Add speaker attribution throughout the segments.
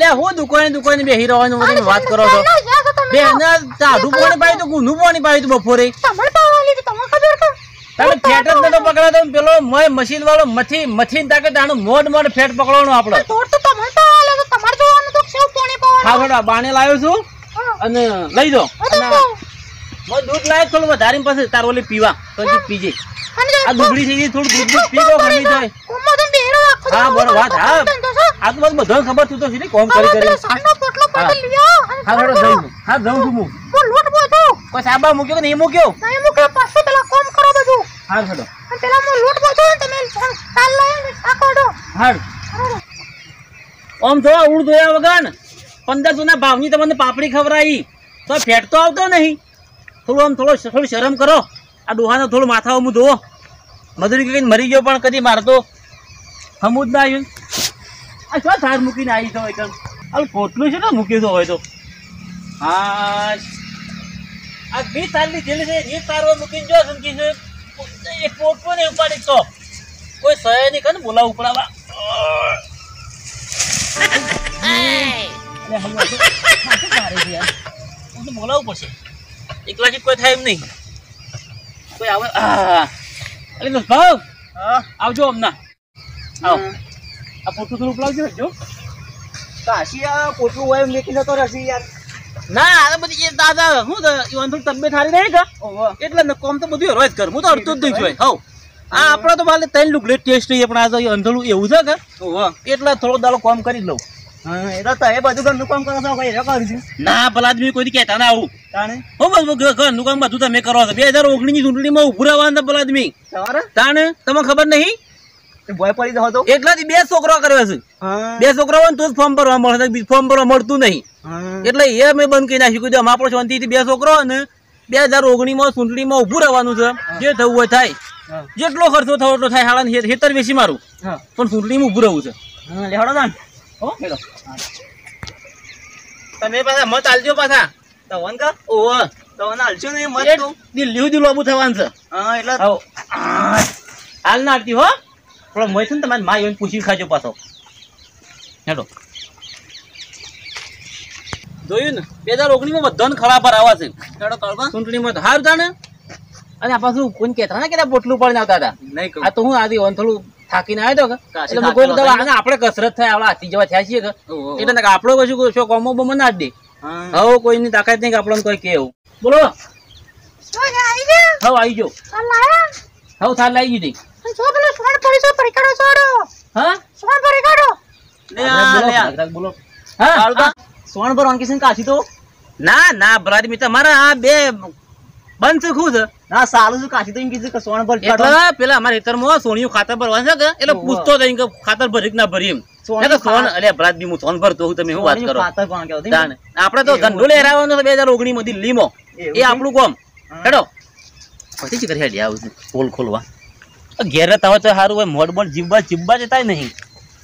Speaker 1: અલ્યા હું દુકાને દુકાને બેહી રહેવાનું તમે વાત કરો છો? બે ના તાઢું પાણી પાયું તો ગુનું પાણી પાયું તો બપોરે. તમે ફેટ જ નતો પકડાતો પેલો મય મશીન વાળો મથી મથીન તાકે તાણું મોડ મોડ ફેટ પકડવાનો આપણો હા બેટા બાને લાવ્યો છું અને લઈ દો. મોય દૂધ લાવ્યો થોડું વધારે પાસે તાર ઓલી પીવા તો પીજે. આ દુબળી થઈ ગઈ થોડું દૂધ પી પીવો
Speaker 2: ગરમી થાય
Speaker 1: હા, બરોબર, વાત, હા.
Speaker 2: છે.
Speaker 1: આ તો બધું ખબર તું તો સીધી કોમ કરી કરી.
Speaker 2: સાનો પોટલો
Speaker 1: હા.
Speaker 2: લ્યો.
Speaker 1: હા
Speaker 2: ફોન
Speaker 1: જઉં છું. હા જઉં છું હું.
Speaker 2: હું લોટ બોધું.
Speaker 1: કોઈ સાબા મૂક્યો કે નહીં? મૂક્યો.
Speaker 2: નહીં મૂક્યો. પાછો પેલા કોમ કરો બધું.
Speaker 1: હા બેટો
Speaker 2: પેલા હું લોટ બો છું તમે કાલ લાવીને આકોડો.
Speaker 1: હા ઓમ જો ઉડ જોયા વગર. પંદર પંદરસો ના ભાવની તમને પાપડી ખવરાઈ તો ફેટ તો આવતો નહીં. થોડું આમ થોડો થોડું શરમ કરો. આ ડોહાનો થોડું માથા હું ધોવો મજૂરી કહીને મરી ગયો પણ કદી મારતો. હમું જ ના આવ્યું. આ શું થાર મૂકીને આવી તો એકદમ. આ કોટલું છે ને મૂક્યું તો હોય તો. હા આ બી તારની જેલી છે એ તારવા મૂકીને જો સમજી છે એ પોટલું નહીં ઉપાડી તો. કોઈ સહે નહીં કરે ને બોલાવવું પડાવા બોલાવવું પડશે. એકલાથી કોઈ થાય એમ નહીં. કોઈ આવે. અરે ભાવ આવજો હમણાં આવો. આ પોટલું થોડું ઉપલાવજો જો.
Speaker 3: કાશી આ પોટલું હોય એમ લેખી જતો રહેશે યાર.
Speaker 1: ના આ બધી એ દાદા હું ઈવન થોડી તબિયત સારી રહી કે? એટલે ને કોમ તો બધું હેરો કર. હું તો અડતો જ નહીં છું હવ. આ આપણે તો ભાલે ત્રણ લુકડે ટેસ્ટ પણ આ અંધળું એવું છે કે. એટલે થોડો દાડો કોમ કરી લઉં.
Speaker 3: હા એ તો તમે બધું ઘરનું કામ કરો છો કઈ કરું છું?
Speaker 1: ના ભલા આદમી કોઈ કહેતા ના આવું.
Speaker 3: તાણે?
Speaker 1: હો બસ ઘરનું કામ બધું તમે કરો છો. બે હજાર ઓગણીસ ચૂંટણીમાં ઉભું રહેવાના ભલા આદમી. તાણે? તમને ખબર નહીં?
Speaker 3: ભય પડી જતો
Speaker 1: એટલાથી બે છોકરો કર્યો છે. બે છોકરો હોય ને તો જ ફોર્મ ભરવા મળે ફોર્મ ભરવા મળતું નહીં. એટલે એ મેં બંધ કરી નાખ્યું. કીધું આપણો શાંતિથી બે છોકરો હોય ને બે હજાર ઓગણીમાં ચૂંટણીમાં ઊભું રહેવાનું છે. જે થવું હોય થાય. જેટલો ખર્ચો થવો એટલો થાય. હાડા હેતર વેચી મારું. પણ ચૂંટણીમાં ઊભું રહેવું છે.
Speaker 3: લેવાડો
Speaker 1: હો તમે પાછા મત આલજો પાછા.
Speaker 3: તવન કા?
Speaker 1: ઓહો.
Speaker 3: તવન હાલશો ને મત
Speaker 1: દિલ્હી સુધી થવાનું છે.
Speaker 3: હા એટલે
Speaker 1: હાલ ના હો. થોડો મોય છે ને તમારી માં એમ પૂછી ખાજો પાછો. હેડો જોયું ને? બે હજાર ઓગણીસમાં બધાને ખરા પર આવા છે. ચૂંટણીમાં તો હારું જાણે. અને આ પાછું કોઈ કહેતા ને કે બોટલું પણ આવતા હતા?
Speaker 3: નહીં
Speaker 1: આ તો હું આજે થોડું થાકીને આવ્યો હતો એટલે મેં કોઈ દવા આપણે કસરત થાય આપણા હાથી જેવા થયા છીએ એટલે આપણો કશું શો કોમો બમો ના જ દે
Speaker 3: હા.
Speaker 1: હવે કોઈની તાકાત નહીં કે આપણને કોઈ કે એવું. બોલો.
Speaker 2: શું આવી ગયા?
Speaker 1: હવે આવી જાઓ? હવે થાર લાવી દીધી.
Speaker 2: જો પેલો સોન પડી છે, પરિકાડો છોડો.
Speaker 1: હા?
Speaker 2: સોન પરિકાડો.
Speaker 3: લે આ, લે આ.
Speaker 1: બોલો, બોલો. હા
Speaker 3: કાળુબા, સોન પર અંકિશન કાશી તો?
Speaker 1: ના ના ભરાદમી તમારા આ બે બંધ છે ખુદ.
Speaker 3: ના સારું છું કાશી તો એમ કીધું કે સોન પર
Speaker 1: એટલે પેલા અમારા ખેતરમાં સોનિયું ખાતર ભરવાનું છે કે? એટલે પૂછતો હતો કે ભરી ના ભરી એમ. આપણે તો ધંધો લેરાવાનો બે હજાર ઓગણીસમાં દિલ્હીમાં એ આપણું કોમ. હેડો. પછી કરી હેડી આવું પોલ ખોલવા. ઘેર રહેતા હોય તો સારું હોય, મોડ મોડ જીબ્બા જીબ્બા જતા નહીં.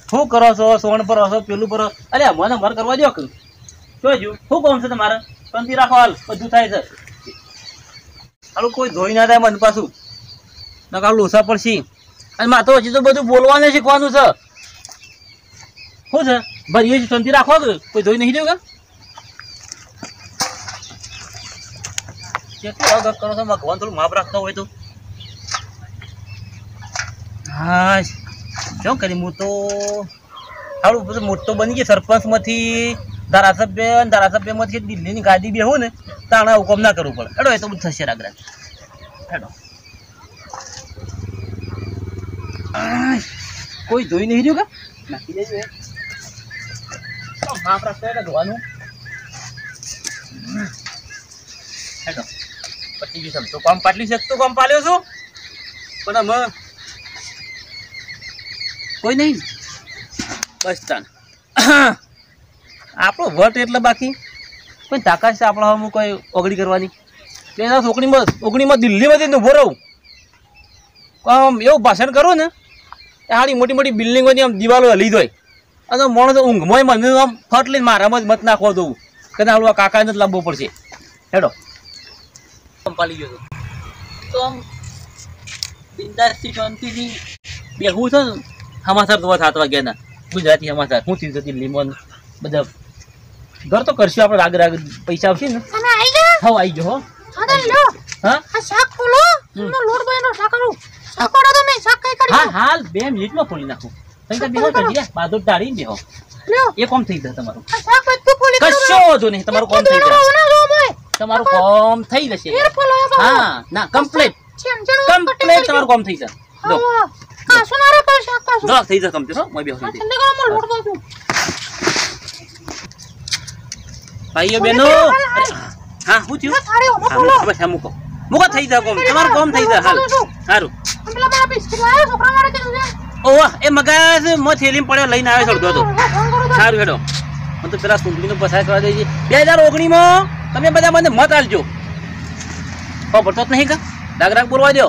Speaker 1: શું કરો છો? સોણ પર હશો પેલું પર અરે મને મર કરવા દો કે. જોજો શું કોમ છે તમારે? શાંતિ રાખો હાલ, બધું થાય છે. હાલું, કોઈ ધોઈ ના થાય મન પાછું. નકા લોસા પડશે. અને માથો હજી તો બધું બોલવાનું શીખવાનું છે. શું છે? ભાઈ છીએ શાંતિ રાખો કે. કોઈ ધોઈ નહીં દેવું કે? કેટલું આગળ કરો છો? ભગવાન થોડું માપ રાખતા હોય તો. હા, શું કરી હું તો સારું, બધું મોટો બની ગયો સરપંચમાંથી, ધારાસભ્ય અને ધારાસભ્યમાંથી દિલ્હીની ગાદી બે હોય ને, તાણા હુકમ ના કરવું પડે. હેડો, એ તો બધું થશે રાગરા હેડો. કોઈ જોઈ નહીં રહ્યું કે? ધોવાનું? હેડો. પતી ગયું સમજો કામ પાટલી શકતું કામ પાલ્યો છું? પણ અમે કોઈ નહીં બસ તાન. આપણો વટ એટલે બાકી. કોઈ તાકાત છે આપણા હું કોઈ ઓગળી કરવાની? હજાર ઓગણીમાં ઓગણીમાં દિલ્હીમાંથી ઊભો રહું. આમ એવું ભાષણ કરો ને એ હારી મોટી મોટી બિલ્ડિંગોની આમ દિવાલો હલી હોય અને માણસ ઊંઘમાં મને આમ ફટ લઈને મારામાં જ મત નાખવા દઉં. કે ના આ કાકાને જ લાંબો પડશે. હેડો. પાલી ગયો તો. આમ બિંદાસથી શાંતિથી બેહવું છે સમાચાર જોવા સાત વાગ્યાના ગુજરાતી સમાચાર હું થયું જતી લીમોન બધા ઘર તો કરશું આપણે રાગ રાગ પૈસા આવશે ને.
Speaker 2: હા આવી ગયા
Speaker 1: હવે આવી ગયો હો.
Speaker 2: શાક ખોલો. લોટ બનો શાક કરું શાક કરો તમે શાક કઈ કરી
Speaker 1: હા હાલ બે મિનિટમાં ખોલી નાખું તમે બેહો. ટાળી એ કોમ થઈ જશે તમારું.
Speaker 2: શાક બધું ખોલી
Speaker 1: કશો વાંધો નહીં તમારું કોમ થઈ જશે તમારું કોમ થઈ જશે. હા ના કમ્પ્લીટ કમ્પ્લીટ તમારું કોમ થઈ જશે
Speaker 2: કાસો
Speaker 1: જો થઈ જશે કમ્પ્લીટ હો મોય શાંતિ.
Speaker 2: ઠંડે ગરમ લોટ બાજુ
Speaker 1: ભાઈઓ બેનો હા હું થયું
Speaker 2: ઓમાં
Speaker 1: હા બસ હા મૂકો મૂકો થઈ જા કોમ તમારું કોમ થઈ જા હાલ સારું
Speaker 2: પેલા મારા બિસ્કિટ લાયો છોકરા માટે કે
Speaker 1: ઓહ એ મગજ મો થેલીમાં પડ્યો લઈને આવ્યો છોડતો
Speaker 2: કરો તો.
Speaker 1: સારું હેડો હું તો પેલા સુંદરીનો પસાર કરવા દઈએ બે હજાર ઓગણીમાં તમે બધા મને મત આલજો ખબર પડતો નહીં કા ડાગરાક બોલવા દો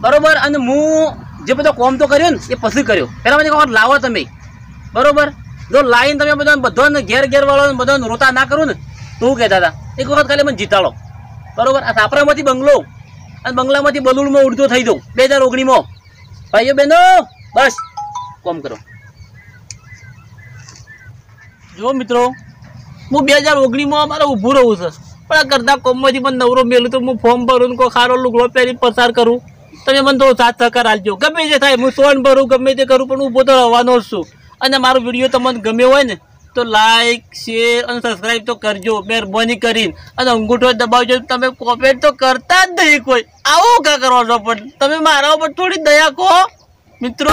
Speaker 1: બરોબર અને હું જે બધો કોમ તો કર્યો ને, એ પછી કર્યો. પહેલાં મને વખત લાવો તમે. બરોબર? જો લાવીને તમે બધા બધાને ઘેર ઘેરવાળો બધાને રોતા ના કરું ને, તો હું કહેતા હતા, એક વખત ખાલી મને જીતાડો. બરોબર? આ સાપરામાંથી બંગલો. અને બંગલામાંથી બલુડમાં ઉડતો થઈ જાઉં, બે હજાર ઓગણીમાં ભાઈઓ બહેનો, બસ. કોમ કરો. જો મિત્રો, હું બે હજાર ઓગણીમાં મારે ઊભું રહું છે. પણ આ કરતા કોમમાંથી પણ નવરો મેલું તો હું ફોર્મ ભરું કોઈ ખારો લુગડો પહેરી પસાર કરું. તમે મને તો સાથ સહકાર આપજો. ગમે તે થાય, હું સોન ભરું, ગમે તે કરું, પણ હું તો રહેવાનો જ છું. અને મારો વીડિયો તમને ગમ્યો હોય ને, તો લાઈક શેર અને સબસ્ક્રાઈબ તો કરજો. મહેરબાની કરીને. અને અંગૂઠો દબાવજો. તમે કોપરેટ તો કરતા જ નહીં કોઈ. આવું કા કરો છો પણ તમે મારા ઉપર થોડી દયા કહો. મિત્રો.